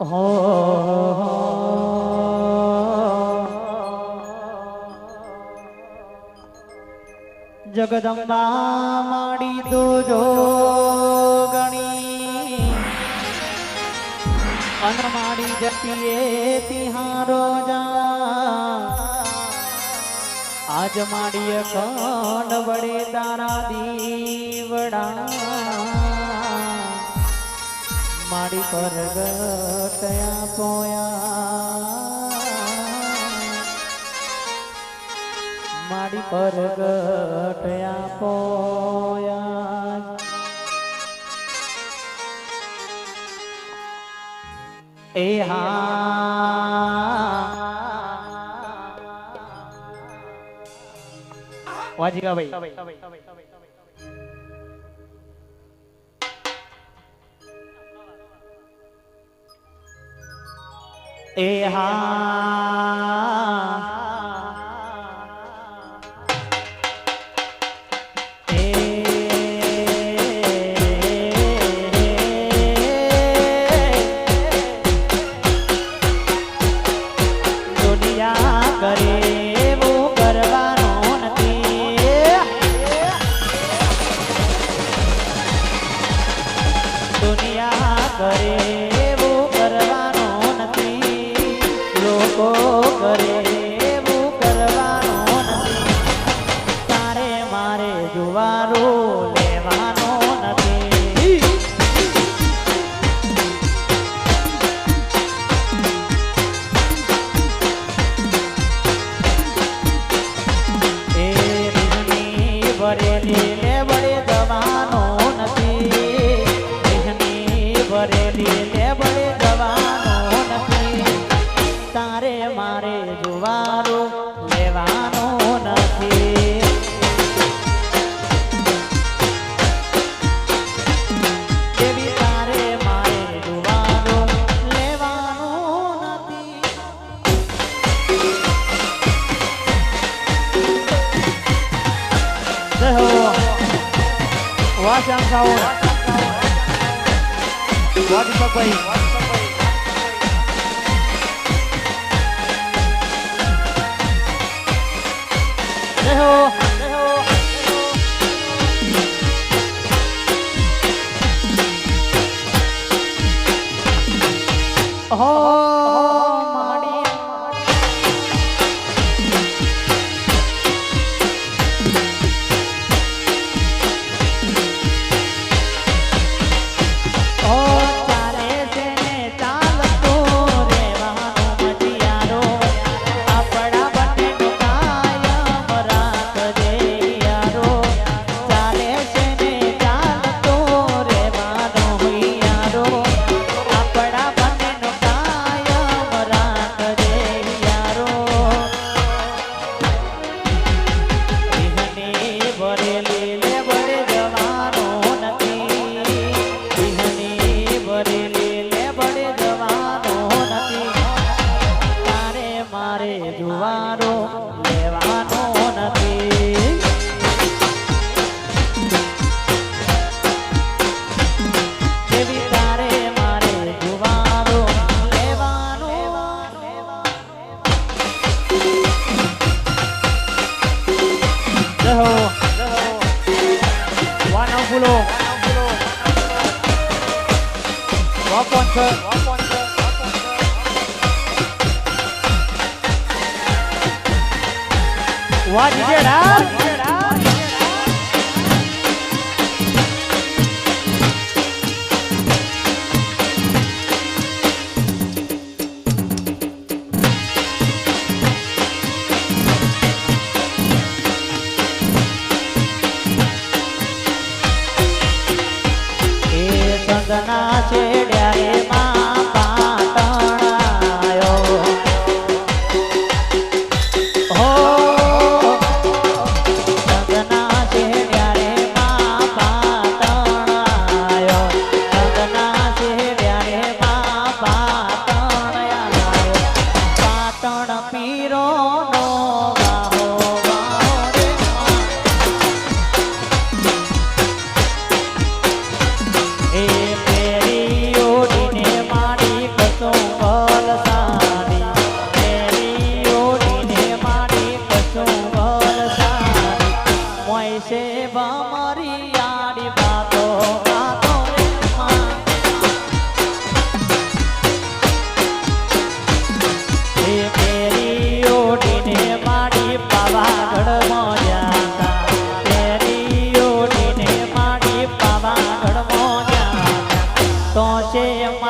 હો જગદંબા માડી દોજો ગણી. અન માડી જતીએ તિહારો જા. આજ માડીએ કોણ વડે તારા દીવડા મારી પરગટયા પોયા. મારી પરગટયા પોયા. એ હા. વાજીકા ભાઈ એ હા. કરે. 哦。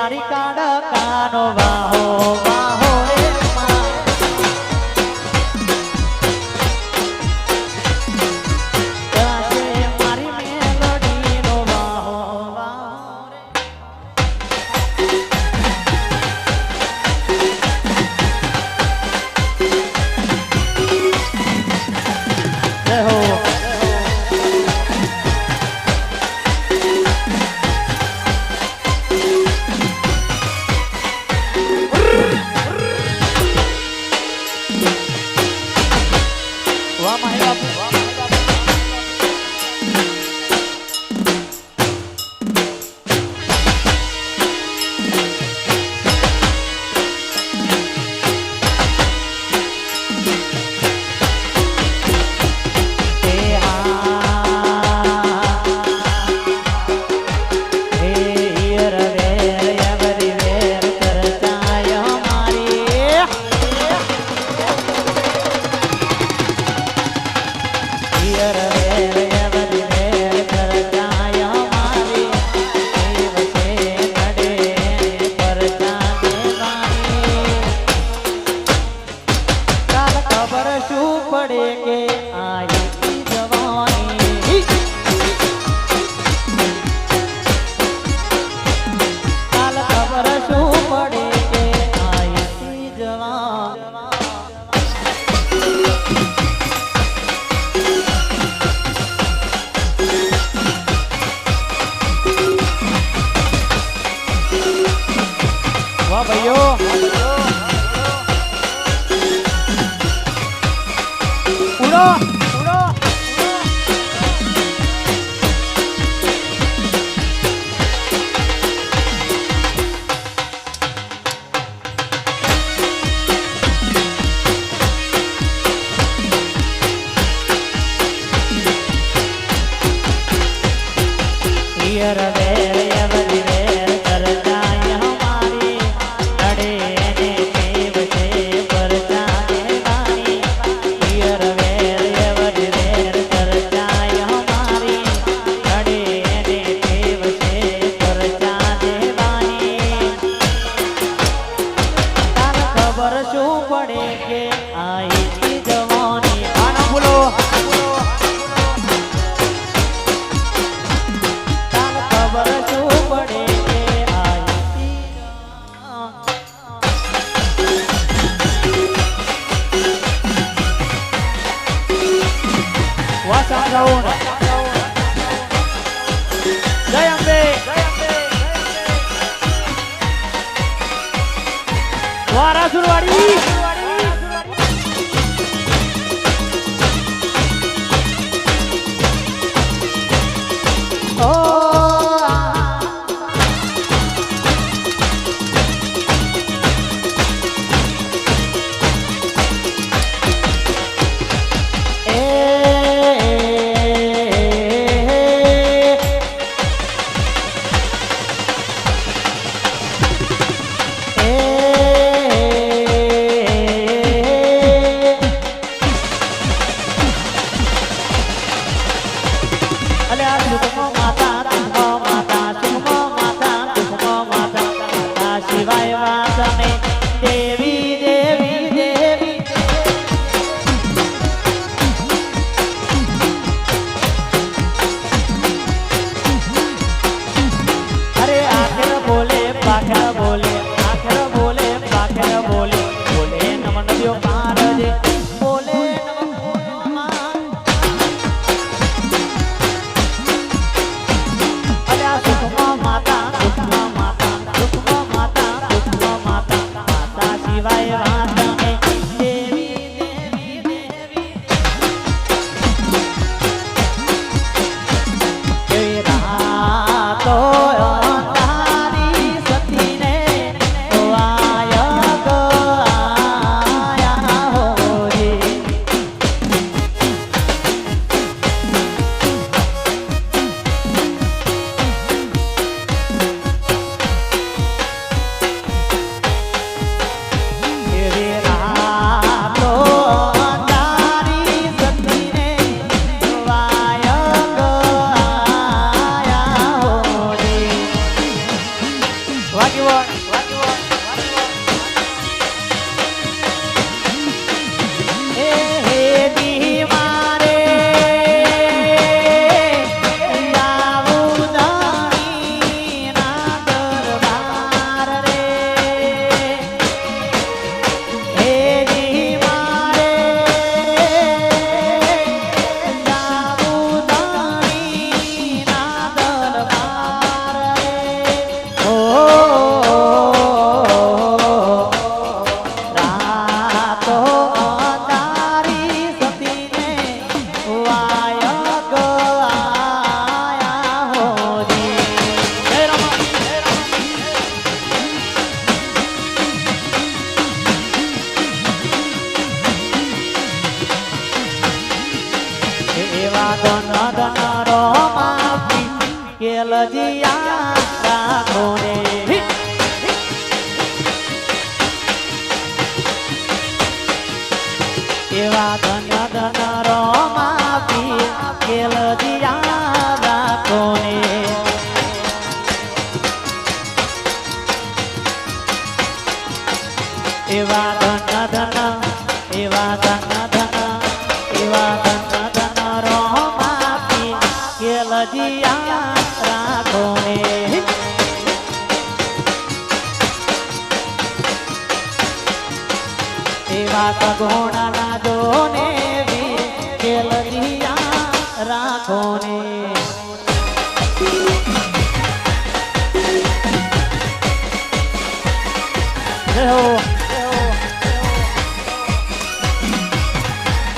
મારી વાહો વાહો. ભાઈઓ ઉડો ઉડો એવા ધન્ય ધન રોમા પી ખેલ દિયા નાથોને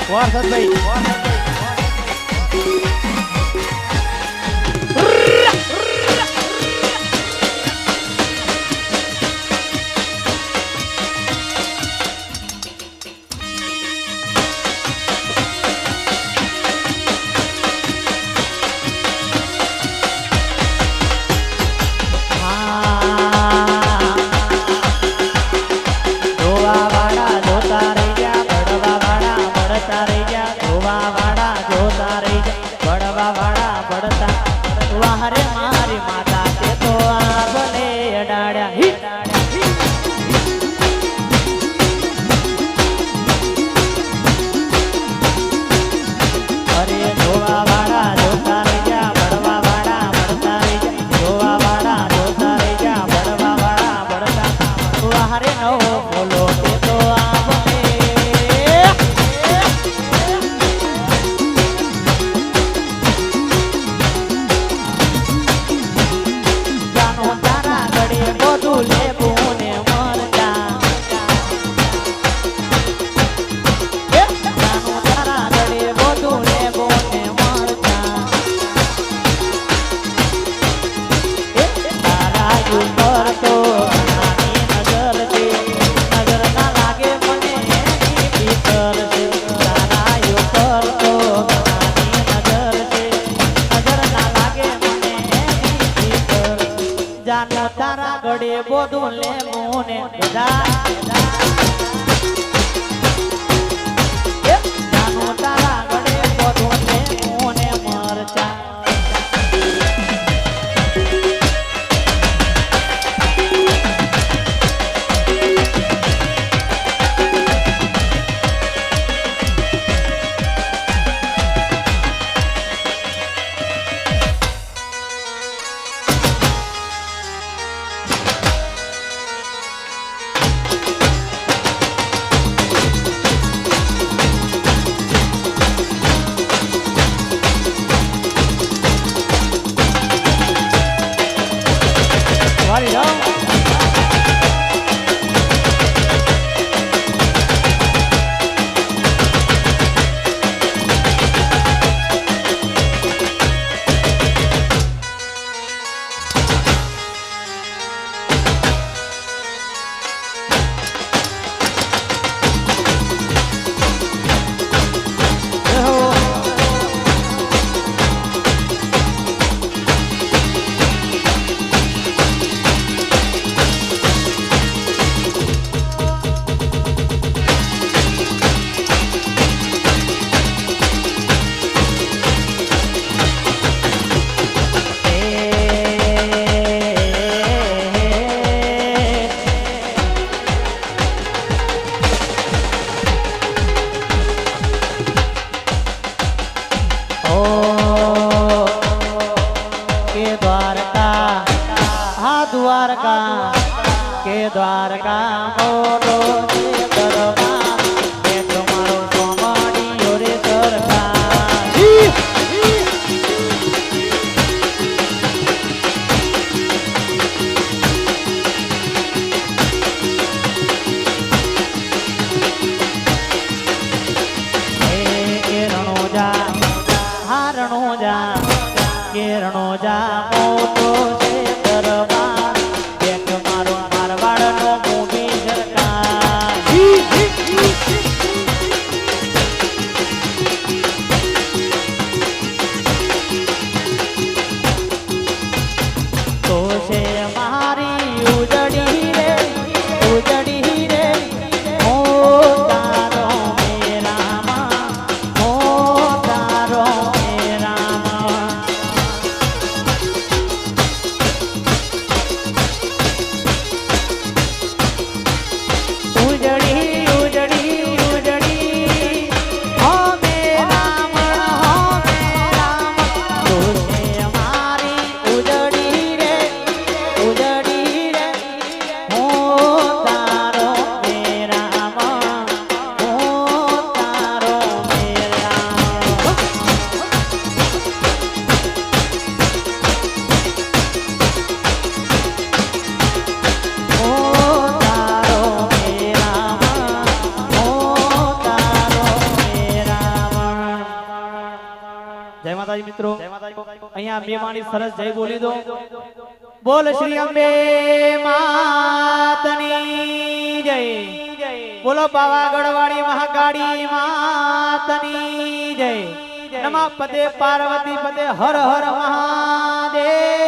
વારસદભાઈ I don't know. અહીંયા મેવાણી સરસ જય બોલી દો. બોલ શ્રી અંબે માતની જય. બોલો પાવાગઢ વાળી મહાકાળી માતની જય. નમઃ પદે પાર્વતી પદે હર હર મહાદેવ.